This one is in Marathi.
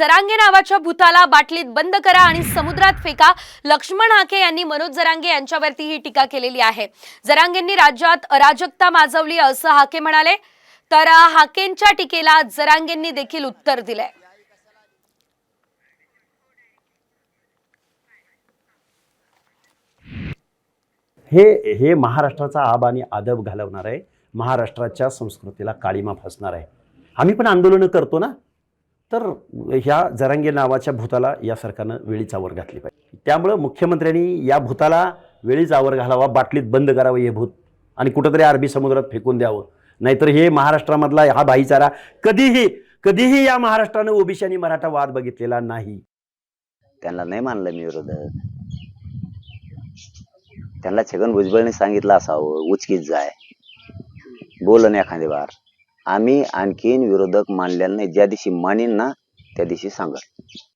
जरांगे नावाच्या भूताला बाटलीत बंद करा आणि समुद्रात फेका. लक्ष्मण हाके यांनी मनोज जरांगे यांच्यावरती ही टीका केलेली आहे. जरांगेंनी राज्यात अराजकता माजवली असं हाके म्हणाले. तर हाकेंच्या टीकेला जरांगेंनी देखील उत्तर दिलंय हे हे महाराष्ट्राचा आब आणि आदब घालवणार आहे. महाराष्ट्राच्या संस्कृतीला काळीमा फसणार आहे. आम्ही पण आंदोलनं करतो ना? तर ह्या जरांगे नावाच्या भूताला या सरकारनं वेळीच आवर घातली पाहिजे. त्यामुळं मुख्यमंत्र्यांनी या भूताला वेळीच आवर घालावा बाटलीत बंद करावं हे भूत. आणि कुठंतरी अरबी समुद्रात फेकून द्यावं. नाहीतर हे महाराष्ट्रामधला हा भाईचारा कधीही कधीही या महाराष्ट्रानं ओबीसी आणि मराठा वाद बघितलेला नाही. त्यांना नाही मानलं मी विरोधक. त्यांना छगन भुजबळने सांगितलं असावं उचकीत जाय. बोलन एखादी बार. आम्ही आणखीन विरोधक मानलेला नाही ज्या दिवशी मानेन ना त्या दिवशी सांगा.